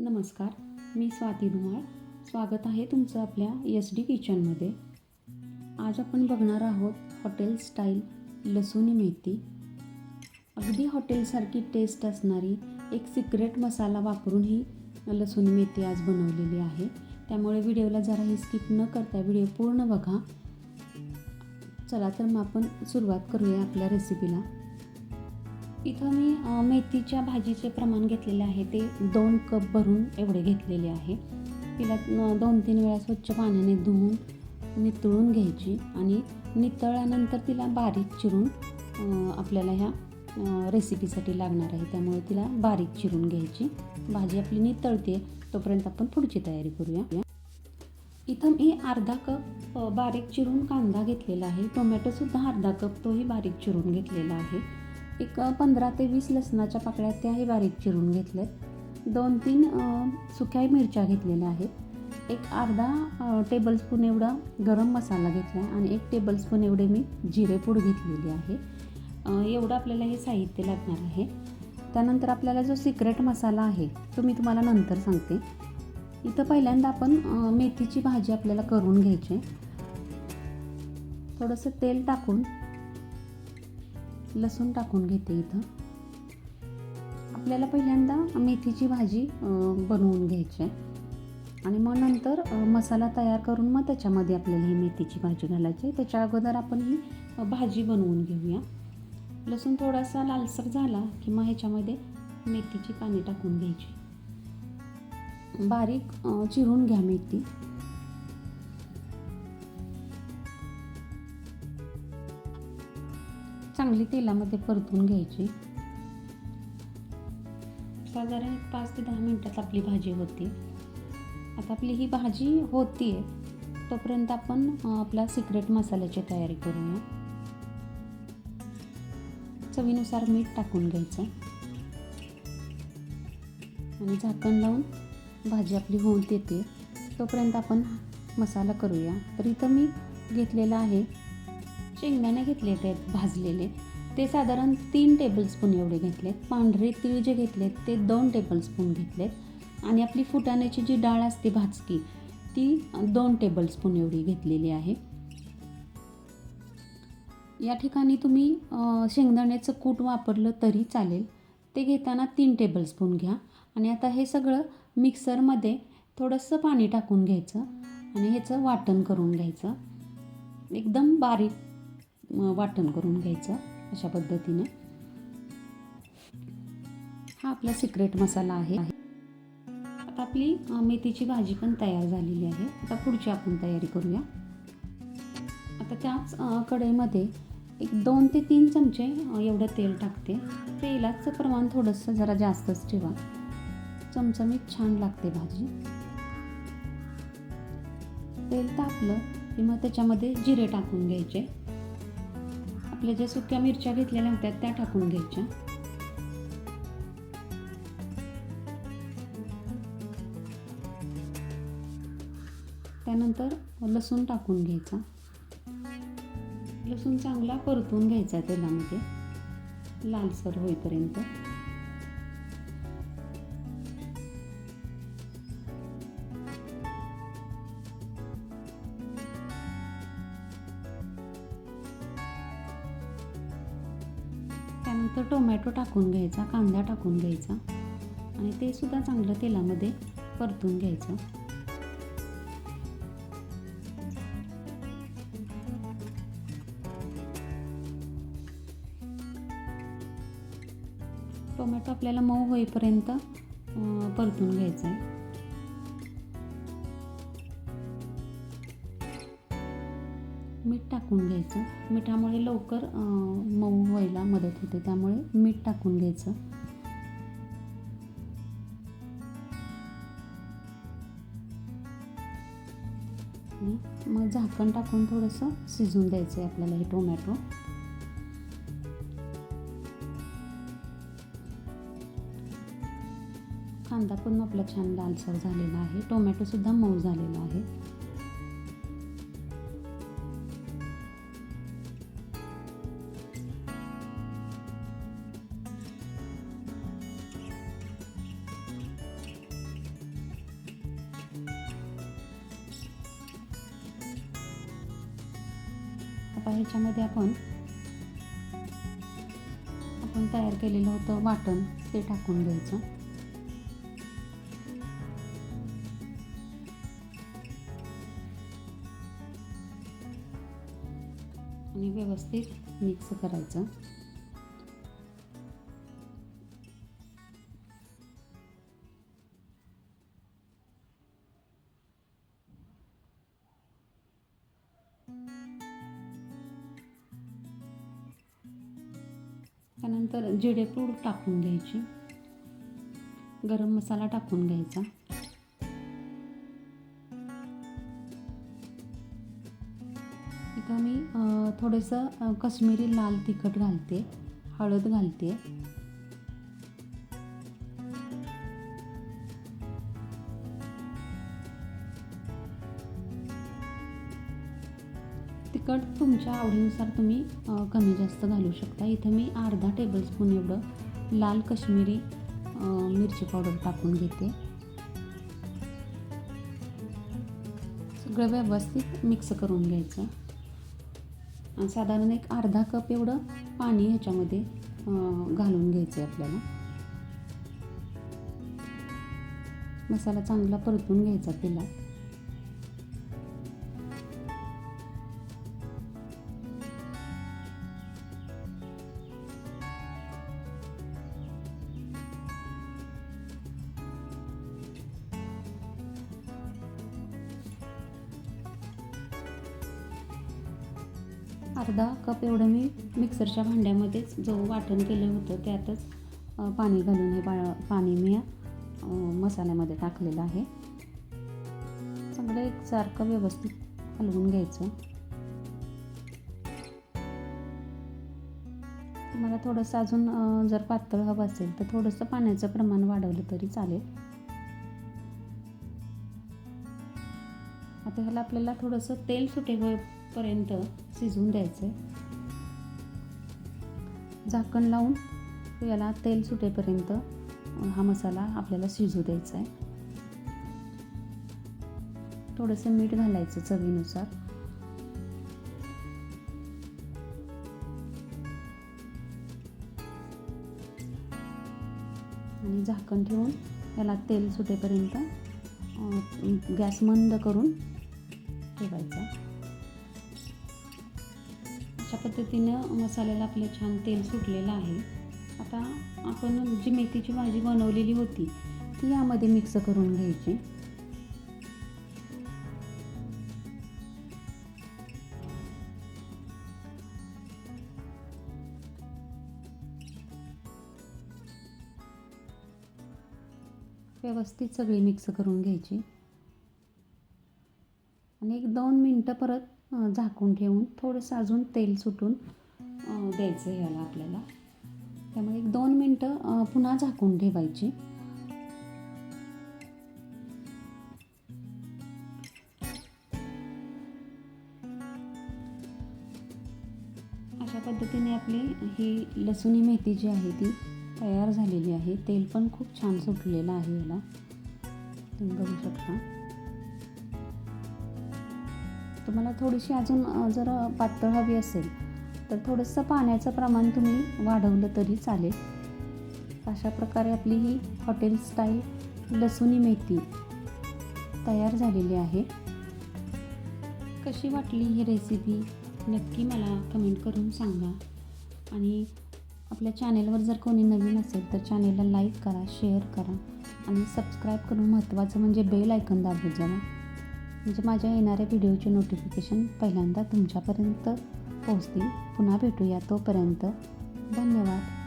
नमस्कार मी स्वाती धुमाळ. स्वागत आहे तुमचं आपल्या एस डी किचनमध्ये आज आपण बघणार आहोत हॉटेल स्टाईल लसूणी मेथी. अगदी हॉटेलसारखी टेस्ट असणारी एक सिक्रेट मसाला वापरून ही लसूणी मेथी आज बनवलेली आहे. त्यामुळे व्हिडिओला जराही स्किप न करता व्हिडिओ पूर्ण बघा. चला तर मग आपण सुरुवात करूया आपल्या रेसिपीला इथं मी मेथीच्या भाजीचे प्रमाण घेतलेले आहे. ते दोन कप भरून एवढे घेतलेले आहे. तिला दोन तीन वेळा स्वच्छ पाण्याने धुवून नितळून घ्यायची आणि नितळल्यानंतर तिला बारीक चिरून आपल्याला ह्या रेसिपीसाठी लागणार आहे. त्यामुळे तिला बारीक चिरून घ्यायची. भाजी आपली नितळते तोपर्यंत आपण पुढची तयारी करूया. इथं मी अर्धा कप बारीक चिरून कांदा घेतलेला आहे. टोमॅटोसुद्धा अर्धा कप तोही बारीक चिरून घेतलेला आहे. एक पंधरा ते वीस लसणाच्या पाकळ्या त्याही बारीक चिरून घेतल्यात दोन तीन सुक्या मिरच्या घेतलेल्या आहेत. एक अर्धा टेबलस्पून एवढा गरम मसाला घेतला आहे आणि एक टेबलस्पून एवढे मी जिरेपूड घेतलेली आहे. एवढं आपल्याला हे साहित्य लागणार आहे. त्यानंतर आपल्याला जो सिक्रेट मसाला आहे तो मी तुम्हाला नंतर सांगते. इथं पहिल्यांदा आपण मेथीची भाजी आपल्याला करून घ्यायची आहे. थोडंसं तेल टाकून लसूण टाकून घेते इथं. आपल्याला पहिल्यांदा मेथीची भाजी बनवून घ्यायची आहे. आणि मग नंतर मसाला तयार करून मग त्याच्यामध्ये आपल्याला ही मेथीची भाजी घालायची आहे. त्याच्या अगोदर आपण ही भाजी बनवून घेऊया. लसूण थोडासा लालसर झाला की मग ह्याच्यामध्ये मेथीची पाने टाकून घ्यायची. बारीक चिरून घ्या मेथी. चांगली तेलामध्ये परतून घ्यायची. साधारण एक पाच ते दहा मिनटात आपली भाजी होते. आता आपली ही भाजी होती आहे तोपर्यंत आपण आपला सिक्रेट मसाल्याची तयारी करूया. चवीनुसार मीठ टाकून घ्यायचं. आणि झाकण लावून भाजी आपली होऊन येते तोपर्यंत आपण मसाला करूया. तर इथं मी घेतलेला आहे शेंगदाणे घेतले ते भाजलेले. ते साधारण तीन टेबलस्पून एवढे घेतलेत. पांढरे तीळ जे घेतलेत ते दोन टेबलस्पून घेतलेत. आणि आपली फुटाण्याची जी डाळ असते भाजकी ती दोन टेबलस्पून एवढी घेतलेली आहे. या ठिकाणी तुम्ही शेंगदाण्याचं कूट वापरलं तरी चालेल. ते घेताना तीन टेबलस्पून घ्या. आणि आता हे सगळं मिक्सरमध्ये थोडंसं पाणी टाकून घ्यायचं. आणि ह्याचं वाटण करून घ्यायचं. एकदम बारीक वाटण करून घ्यायचं अशा पद्धतीने. हा आपला सिक्रेट मसाला आहे. आता आपली मेथीची भाजी पण तयार झालेली आहे. आता पुढची आपण तयारी करूया. आता त्याच कढईमध्ये एक दोन ते तीन चमचे एवढं तेल टाकते. तेलाचं प्रमाण थोडंसं जरा जास्तच ठेवा. चमचमीत छान लागते भाजी. तेल तापलं की मग त्याच्यामध्ये जिरे टाकून घ्यायचे. आपल्या ज्या सुक्या मिरच्या घेतलेल्या होत्या त्या टाकून घ्यायच्या. त्यानंतर लसूण टाकून घ्यायचा. लसूण चांगला परतून घ्यायचा तेलामध्ये. लालसर होईपर्यंत. टोमॅटो टाकून घ्यायचा कांदा टाकून घ्यायचा आणि ते सुद्धा चांगलं तेलामध्ये परतून घ्यायचं. टोमॅटो आपल्याला मऊ होईपर्यंत परतून घ्यायचं आहे मीठ टाकून घ्यायचं. मिठामुळे लवकर मऊ व्हायला मदत होते. त्यामुळे मीठ टाकून घ्यायचं. मग झाकण टाकून थोडंसं शिजून द्यायचं आहे आपल्याला हे टोमॅटो. कांदा पण आपला छान लालसर झालेला आहे. टोमॅटोसुद्धा मऊ झालेला आहे. आता ह्याच्यामध्ये आपण आपण तयार केलेलं होतं वाटण ते टाकून घ्यायचं. आणि व्यवस्थित मिक्स करायचं. त्यानंतर जिरेपूड टाकून घ्यायची. गरम मसाला टाकून घ्यायचा. इथं मी थोडंसं कश्मीरी लाल तिखट घालते हळद घालते. तिखट तुमच्या आवडीनुसार तुम्ही कमी जास्त घालू शकता. इथं मी अर्धा टेबलस्पून एवढं लाल कश्मीरी मिरची पावडर टाकून घेते. सगळं व्यवस्थित मिक्स करून घ्यायचं. साधारण एक अर्धा कप एवढं पाणी ह्याच्यामध्ये घालून घ्यायचं आहे आपल्याला. मसाला चांगला परतून घ्यायचा तेलात. अर्धा कप एवढं मी मिक्सरच्या भांड्यामध्येच जो वाटण केलं होतं त्यातच पाणी घालून हे पा पाणी मी मसाल्यामध्ये टाकलेलं आहे. सगळं एकसारखं व्यवस्थित हलवून घ्यायचं. तुम्हाला थोडंसं अजून जर पातळ हवं असेल तर थोडंसं पाण्याचं प्रमाण वाढवलं तरी चालेल. आता ह्याला आपल्याला थोडंसं तेल सुटे होईपर्यंत शिजवून द्यायचं आहे झाकण लावून याला तेल सुटेपर्यंत हा मसाला आपल्याला शिजू द्यायचा आहे थोडंसं मीठ घालायचं चवीनुसार. आणि झाकण ठेवून याला तेल सुटेपर्यंत गॅस मंद करून ठेवायचा. अशा पद्धतीनं मसाल्याला आपलं छान तेल सुटलेलं आहे. आता आपण जी मेथीची भाजी बनवलेली होती ती यामध्ये मिक्स करून घ्यायची. व्यवस्थित सगळी मिक्स करून घ्यायची. आणि एक दोन मिनटं परत झाकून ठेवून थोडंसं अजून तेल सुटून द्यायचं द्यायचं याला आपल्याला. त्यामुळे एक दोन मिनटं पुन्हा झाकून ठेवायची. अशा पद्धतीने आपली ही लसूणी मेथी जी आहे ती तयार झालेली आहे. तेल पण खूप छान सुटलेलं आहे याला. तुम्ही बघू शकता. तुम्हाला थोडीशी अजून जर पातळ हवी असेल तर थोडंसं पाण्याचं प्रमाण तुम्ही वाढवलं तरी चालेल. अशा प्रकारे आपली ही हॉटेल स्टाईल लसूणी मेथी तयार झालेली आहे. कशी वाटली ही रेसिपी? नक्की मला कमेंट करून सांगा. आणि आपल्या चॅनेलवर जर कोणी नवीन असेल तर चॅनेलला लाईक करा शेअर करा आणि सबस्क्राईब करून महत्त्वाचं म्हणजे बेल ऐकून दाबत जावा म्हणजे माझ्या येणाऱ्या व्हिडिओचे नोटिफिकेशन पहिल्यांदा तुमच्यापर्यंत पोहोचतील. पुन्हा भेटूया तोपर्यंत. धन्यवाद.